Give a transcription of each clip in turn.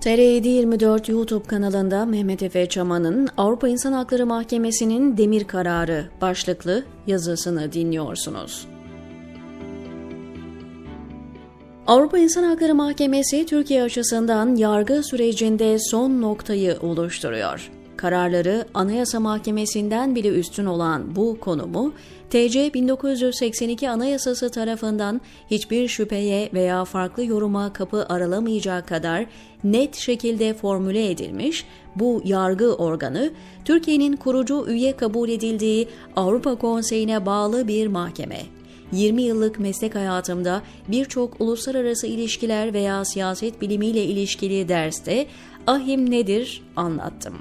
TR724 YouTube kanalında Mehmet Efe Çaman'ın Avrupa İnsan Hakları Mahkemesi'nin demir kararı başlıklı yazısını dinliyorsunuz. Avrupa İnsan Hakları Mahkemesi Türkiye açısından yargı sürecinde son noktayı oluşturuyor. Kararları Anayasa Mahkemesi'nden bile üstün olan bu konumu TC 1982 Anayasası tarafından hiçbir şüpheye veya farklı yoruma kapı aralamayacak kadar net şekilde formüle edilmiş bu yargı organı Türkiye'nin kurucu üye kabul edildiği Avrupa Konseyi'ne bağlı bir mahkeme. 20 yıllık meslek hayatımda birçok uluslararası ilişkiler veya siyaset bilimiyle ilişkili derste ahim nedir anlattım.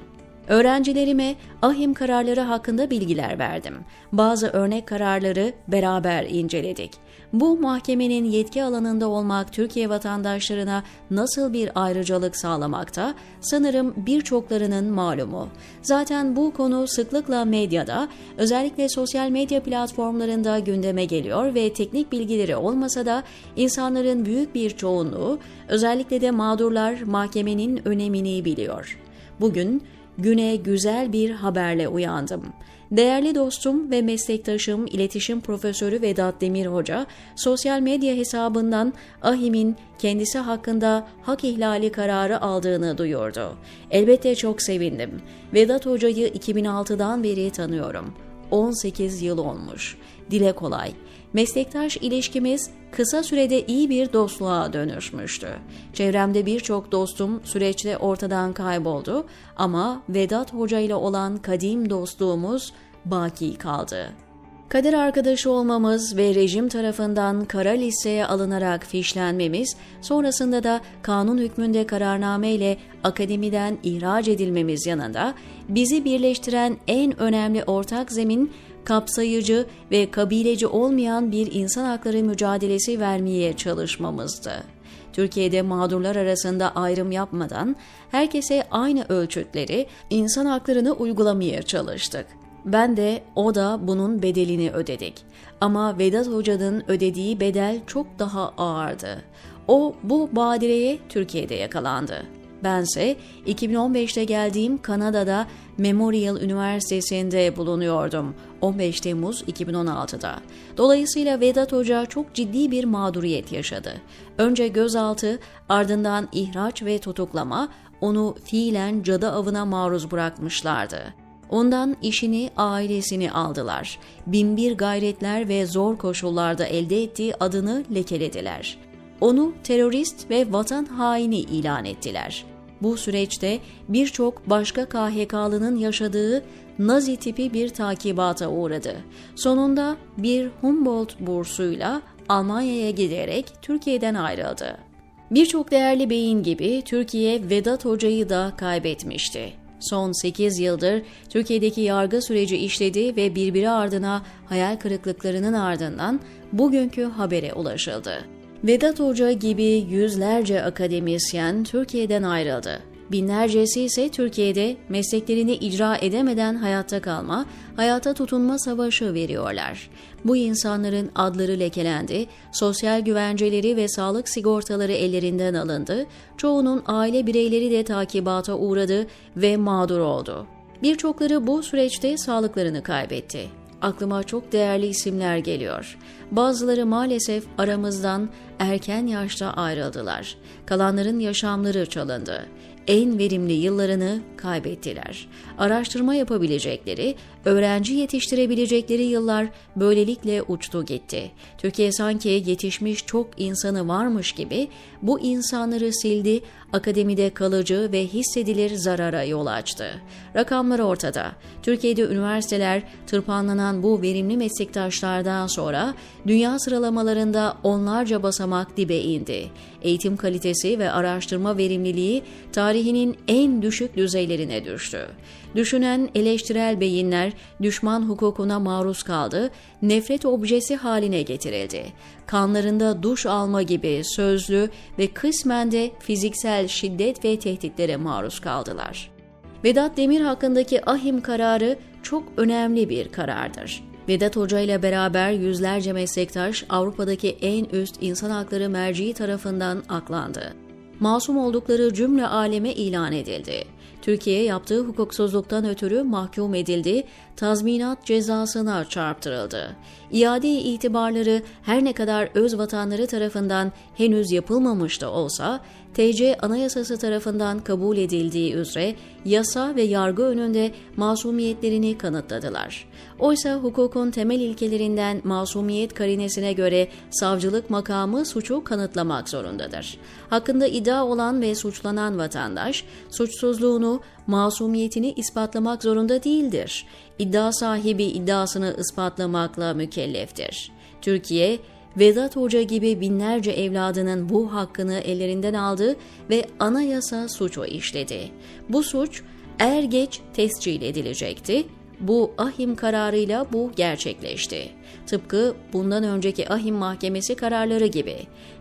Öğrencilerime ahim kararları hakkında bilgiler verdim. Bazı örnek kararları beraber inceledik. Bu mahkemenin yetki alanında olmak Türkiye vatandaşlarına nasıl bir ayrıcalık sağlamakta sanırım birçoklarının malumu. Zaten bu konu sıklıkla medyada, özellikle sosyal medya platformlarında gündeme geliyor ve teknik bilgileri olmasa da insanların büyük bir çoğunluğu, özellikle de mağdurlar mahkemenin önemini biliyor. Bugün güne güzel bir haberle uyandım. Değerli dostum ve meslektaşım iletişim profesörü Vedat Demir Hoca sosyal medya hesabından Ahim'in kendisi hakkında hak ihlali kararı aldığını duyurdu. Elbette çok sevindim. Vedat Hoca'yı 2006'dan beri tanıyorum. 18 yıl olmuş. Dile kolay. Meslektaş ilişkimiz kısa sürede iyi bir dostluğa dönüşmüştü. Çevremde birçok dostum süreçte ortadan kayboldu ama Vedat Hoca ile olan kadim dostluğumuz baki kaldı. Kader arkadaşı olmamız ve rejim tarafından kara listeye alınarak fişlenmemiz, sonrasında da kanun hükmünde kararname ile akademiden ihraç edilmemiz yanında bizi birleştiren en önemli ortak zemin kapsayıcı ve kabileci olmayan bir insan hakları mücadelesi vermeye çalışmamızdı. Türkiye'de mağdurlar arasında ayrım yapmadan herkese aynı ölçütleri, insan haklarını uygulamaya çalıştık. Ben de o da bunun bedelini ödedik. Ama Vedat Hoca'nın ödediği bedel çok daha ağırdı. O bu badireye Türkiye'de yakalandı. Bense 2015'te geldiğim Kanada'da Memorial Üniversitesi'nde bulunuyordum 15 Temmuz 2016'da. Dolayısıyla Vedat Hoca çok ciddi bir mağduriyet yaşadı. Önce gözaltı, ardından ihraç ve tutuklama onu fiilen cadı avına maruz bırakmışlardı. Ondan işini, ailesini aldılar. Binbir gayretler ve zor koşullarda elde ettiği adını lekelediler. Onu terörist ve vatan haini ilan ettiler. Bu süreçte birçok başka KHK'lının yaşadığı Nazi tipi bir takibata uğradı. Sonunda bir Humboldt bursuyla Almanya'ya giderek Türkiye'den ayrıldı. Birçok değerli beyin gibi Türkiye Vedat Hoca'yı da kaybetmişti. Son 8 yıldır Türkiye'deki yargı süreci işledi ve birbiri ardına hayal kırıklıklarının ardından bugünkü habere ulaşıldı. Vedat Hoca gibi yüzlerce akademisyen Türkiye'den ayrıldı. Binlercesi ise Türkiye'de mesleklerini icra edemeden hayatta kalma, hayata tutunma savaşı veriyorlar. Bu insanların adları lekelendi, sosyal güvenceleri ve sağlık sigortaları ellerinden alındı, çoğunun aile bireyleri de takibata uğradı ve mağdur oldu. Birçokları bu süreçte sağlıklarını kaybetti. Aklıma çok değerli isimler geliyor. Bazıları maalesef aramızdan erken yaşta ayrıldılar. Kalanların yaşamları çalındı. En verimli yıllarını kaybettiler. Araştırma yapabilecekleri, öğrenci yetiştirebilecekleri yıllar böylelikle uçtu gitti. Türkiye sanki yetişmiş çok insanı varmış gibi bu insanları sildi, akademide kalıcı ve hissedilir zarara yol açtı. Rakamlar ortada. Türkiye'de üniversiteler tırpanlanan bu verimli meslektaşlardan sonra dünya sıralamalarında onlarca basamak dibe indi. Eğitim kalitesi ve araştırma verimliliği tarihinin en düşük düzeylerine düştü. Düşünen eleştirel beyinler düşman hukukuna maruz kaldı, nefret objesi haline getirildi. Kanlarında duş alma gibi sözlü ve kısmen de fiziksel şiddet ve tehditlere maruz kaldılar. Vedat Demir hakkındaki ahim kararı çok önemli bir karardır. Vedat Hoca ile beraber yüzlerce meslektaş Avrupa'daki en üst insan hakları merciği tarafından aklandı. masum oldukları cümle aleme ilan edildi. Türkiye yaptığı hukuksuzluktan ötürü mahkum edildi, tazminat cezasına çarptırıldı. İade itibarları her ne kadar öz vatanları tarafından henüz yapılmamış da olsa, TC Anayasası tarafından kabul edildiği üzere yasa ve yargı önünde masumiyetlerini kanıtladılar. Oysa hukukun temel ilkelerinden masumiyet karinesine göre savcılık makamı suçu kanıtlamak zorundadır. Hakkında iddia olan ve suçlanan vatandaş suçsuzluğunu, masumiyetini ispatlamak zorunda değildir. İddia sahibi iddiasını ispatlamakla mükelleftir. Türkiye, Vedat Hoca gibi binlerce evladının bu hakkını ellerinden aldı ve anayasa suçu işledi. Bu suç er geç tescil edilecekti. Bu ahim kararıyla bu gerçekleşti. Tıpkı bundan önceki ahim mahkemesi kararları gibi.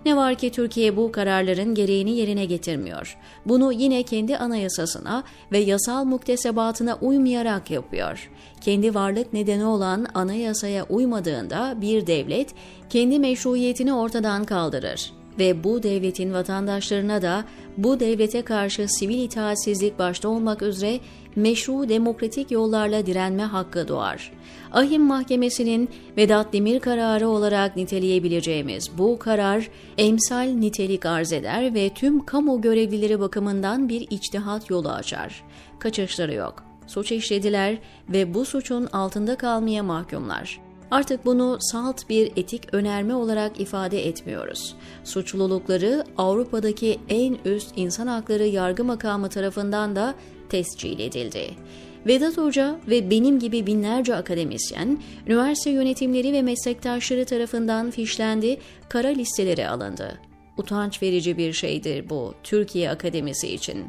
Ne var ki Türkiye bu kararların gereğini yerine getirmiyor. Bunu yine kendi anayasasına ve yasal muktesebatına uymayarak yapıyor. Kendi varlık nedeni olan anayasaya uymadığında bir devlet kendi meşruiyetini ortadan kaldırır ve bu devletin vatandaşlarına da bu devlete karşı sivil itaatsizlik başta olmak üzere meşru demokratik yollarla direnme hakkı doğar. Ahim Mahkemesi'nin Vedat Demir kararı olarak niteleyebileceğimiz bu karar emsal nitelik arz eder ve tüm kamu görevlileri bakımından bir içtihat yolu açar. Kaçışları yok. Suç işlediler ve bu suçun altında kalmaya mahkumlar. Artık bunu salt bir etik önerme olarak ifade etmiyoruz. Suçlulukları Avrupa'daki en üst insan hakları yargı makamı tarafından da tescil edildi. Vedat Hoca ve benim gibi binlerce akademisyen, üniversite yönetimleri ve meslektaşları tarafından fişlendi, kara listelere alındı. Utanç verici bir şeydir bu Türkiye Akademisi için.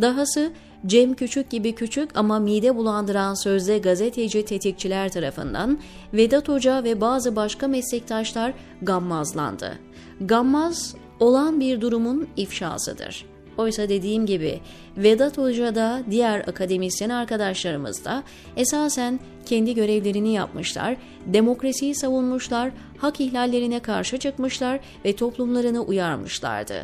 Dahası Cem Küçük gibi küçük ama mide bulandıran sözde gazeteci tetikçiler tarafından Vedat Hoca ve bazı başka meslektaşlar gammazlandı. Gammaz olan bir durumun ifşasıdır. Oysa dediğim gibi Vedat Hoca da diğer akademisyen arkadaşlarımız da esasen kendi görevlerini yapmışlar, demokrasiyi savunmuşlar, hak ihlallerine karşı çıkmışlar ve toplumlarını uyarmışlardı.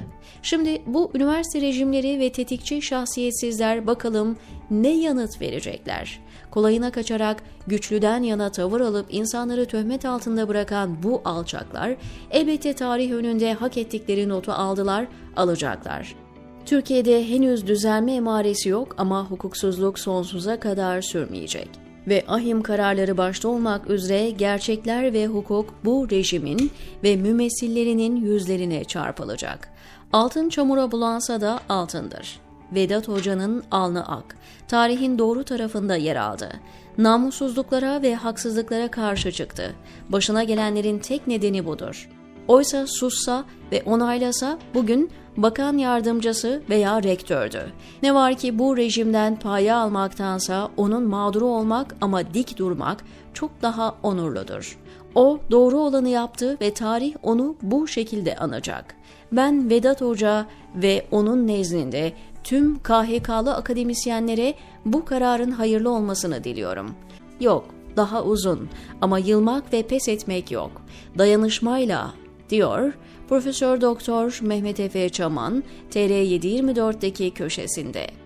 Şimdi bu üniversite rejimleri ve tetikçi şahsiyetsizler bakalım ne yanıt verecekler? Kolayına kaçarak güçlüden yana tavır alıp insanları töhmet altında bırakan bu alçaklar elbette tarih önünde hak ettikleri notu aldılar, alacaklar. Türkiye'de henüz düzelme emaresi yok ama hukuksuzluk sonsuza kadar sürmeyecek. Ve ahim kararları başta olmak üzere gerçekler ve hukuk bu rejimin ve mümessillerinin yüzlerine çarpılacak. Altın çamura bulansa da altındır. Vedat Hoca'nın alnı ak, tarihin doğru tarafında yer aldı. Namussuzluklara ve haksızlıklara karşı çıktı. Başına gelenlerin tek nedeni budur. Oysa sussa ve onaylasa bugün bakan yardımcısı veya rektördü. Ne var ki bu rejimden paya almaktansa onun mağduru olmak ama dik durmak çok daha onurludur. O doğru olanı yaptı ve tarih onu bu şekilde anacak. Ben Vedat Hoca ve onun nezdinde tüm KHK'lı akademisyenlere bu kararın hayırlı olmasını diliyorum. Yok, daha uzun ama yılmak ve pes etmek yok. Dayanışmayla diyor Profesör Doktor Mehmet Efe Çaman TR724'deki köşesinde.